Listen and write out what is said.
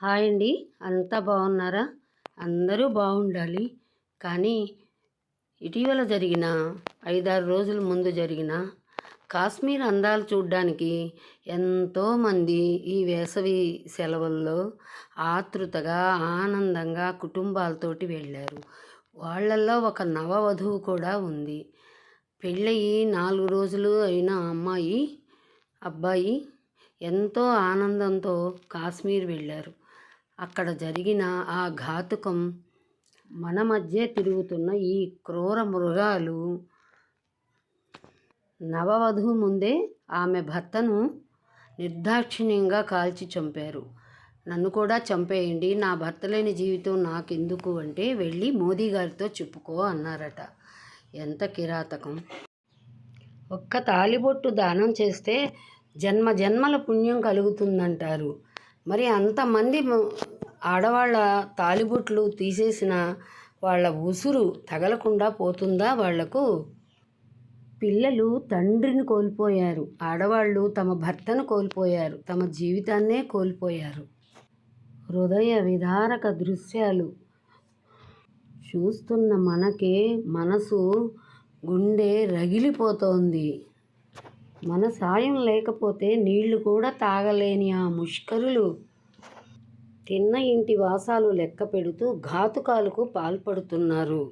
Hi అండి. అంతా బాగున్నారా? అందరూ బాగుండాలి. కానీ ఇటీవల జరిగిన ఐదారు రోజుల ముందు జరిగిన కాశ్మీర్ అందాలు చూడ్డానికి ఎంతోమంది ఈ వేసవి సెలవుల్లో ఆతృతగా ఆనందంగా కుటుంబాలతోటి వెళ్ళారు. వాళ్ళల్లో ఒక నవవధువు కూడా ఉంది. పెళ్ళయి నాలుగు రోజులు అయిన అమ్మాయి అబ్బాయి ఎంతో ఆనందంతో కాశ్మీర్ వెళ్ళారు. అక్కడ జరిగిన ఆ ఘాతుకం మన మధ్య తిరుగుతున్న ఈ క్రూర మృగాలు నవవధువు ముందే ఆమె భర్తను నిర్దాక్షిణ్యంగా కాల్చి చంపారు. నన్ను కూడా చంపేయండి నా భర్త లేని జీవితం నాకెందుకు అంటే వెళ్ళి మోదీ గారితో చెప్పుకో అన్నారట. ఎంత కిరాతకం. ఒక్క తాలిబొట్టు దానం చేస్తే జన్మ జన్మల పుణ్యం కలుగుతుందంటారు. మరి అంతమంది ఆడవాళ్ళ తాలిబొట్లు తీసేసిన వాళ్ళ ఉసురు తగలకుండా పోతుందా వాళ్ళకు? పిల్లలు తండ్రిని కోల్పోయారు. ఆడవాళ్ళు తమ భర్తను కోల్పోయారు. తమ జీవితాన్నే కోల్పోయారు. హృదయ విదారక దృశ్యాలు చూస్తున్న మనకే మనసు గుండె రగిలిపోతోంది. మన సాయం లేకపోతే నీళ్ళు కూడా తాగలేని ఆ ముష్కరులు తిన్న ఇంటి వాసాలు లెక్క పెడుతూ ఘాతుకాలకు పాల్పడుతున్నారు.